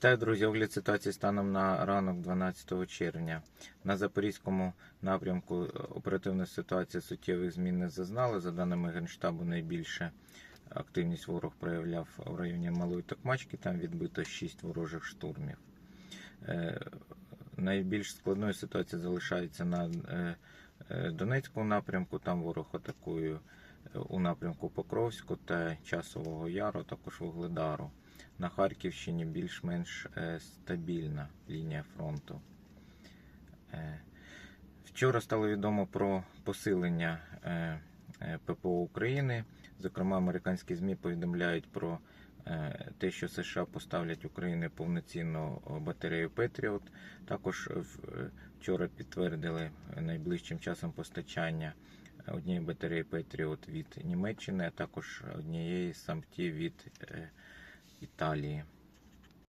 Вітаю, друзі. Огляд ситуації станом на ранок 12 червня. На Запорізькому напрямку оперативна ситуація суттєвих змін не зазнала. За даними Генштабу, найбільше активність ворог проявляв в районі Малої Токмачки. Там відбито 6 ворожих штурмів. Е, Найбільш складною ситуація залишається на е, е, Донецькому напрямку. Там ворог атакує е, у напрямку Покровську та Часового Яру, також Вугледару. На Харківщині більш-менш е, стабільна лінія фронту. Е, Вчора стало відомо про посилення е, ППО України. Зокрема, американські ЗМІ повідомляють про те, що США поставлять Україні повноцінну батарею Петріот. Також вчора підтвердили найближчим часом постачання однієї батареї Петріот від Німеччини, а також однієї самті від Itália.